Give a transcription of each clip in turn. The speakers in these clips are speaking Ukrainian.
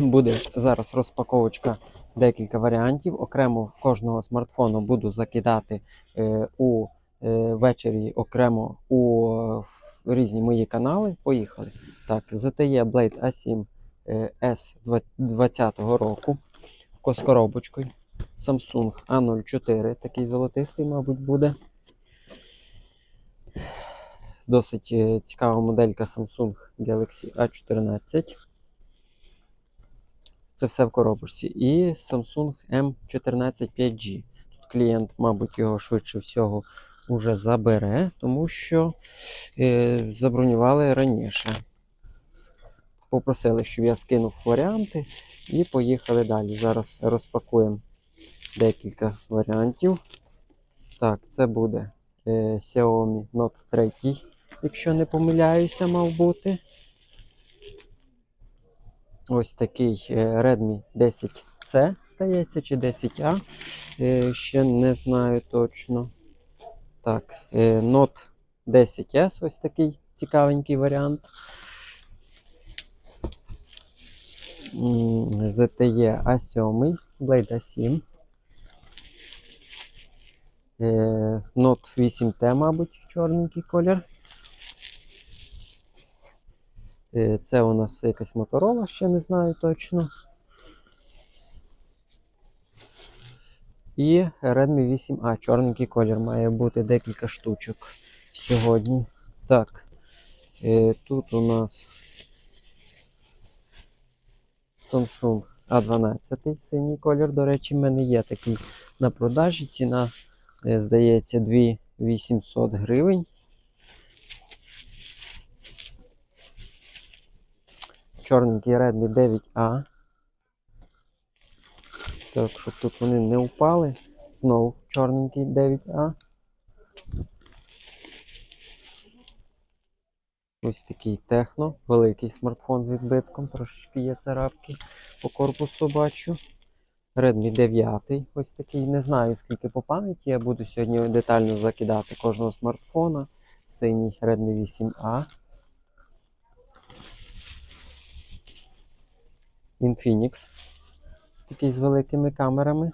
буде зараз розпаковочка декілька варіантів. Окремо кожного смартфону буду закидати е, у е, ввечері окремо у е, різні мої канали. Поїхали. Так, ZTE Blade A7 е, S 2020 року з коробочкою. Samsung A04, такий золотистий, мабуть, буде. Досить е, цікава моделька Samsung Galaxy A14. Це все в коробочці. І Samsung M14 5G. Тут клієнт, мабуть, його швидше всього вже забере, тому що е, забронювали раніше. Попросили, щоб я скинув варіанти і поїхали далі. Зараз розпакуємо декілька варіантів. Так, це буде е, Xiaomi Note 3, якщо не помиляюся, мав бути. Ось такий е, Redmi 10C здається, чи 10A. Е, Ще не знаю точно. Так, е, Note 10S, ось такий цікавенький варіант. ZTE A7, Blade A7. Е, Note 8T, мабуть, чорненький колір. Е, Це у нас якась Motorola, ще не знаю точно. І Redmi 8A, чорненький колір, має бути декілька штучок сьогодні. Так, е, тут у нас Samsung A12, синій колір. До речі, в мене є такий на продажі. Ціна, е, здається, 2800 гривень. Чорненький Redmi 9A. Так, щоб тут вони не впали. Знову чорненький 9A. Ось такий техно, великий смартфон з відбитком, трошечки є царапки по корпусу бачу. Redmi 9, ось такий, не знаю скільки по пам'яті. Я буду сьогодні детально закидати кожного смартфона. Синій Redmi 8A. Infinix. Такий з великими камерами.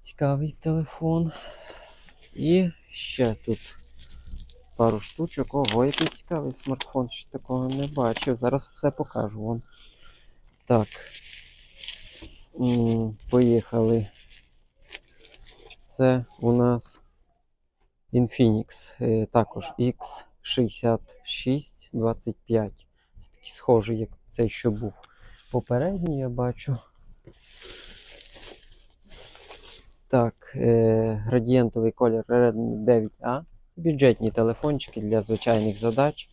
Цікавий телефон. І ще тут пару штучок. Ого, який цікавий смартфон, ще такого не бачив. Зараз все покажу вам. Так. Поїхали. Це у нас Infinix. е, Також X6625. Ось такий схожий, як цей, що був попередній, я бачу. Так, е, градієнтовий колір Redmi 9A. Бюджетні телефончики для звичайних задач.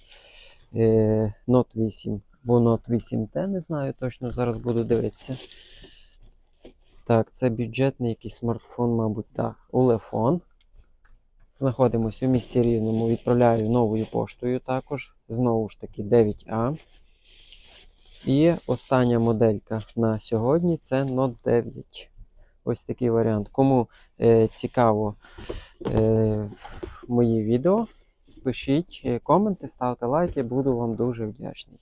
Е, Note 8 або Note 8T, не знаю точно, зараз буду дивитися. Так, це бюджетний якийсь смартфон, мабуть, так. Улефон. Знаходимося у місті Рівному, відправляю новою поштою також. Знову ж таки 9А. І остання моделька на сьогодні це Note 9. Ось такий варіант. Кому е, цікаво е, мої відео, пишіть е, коменти, ставте лайки, буду вам дуже вдячний.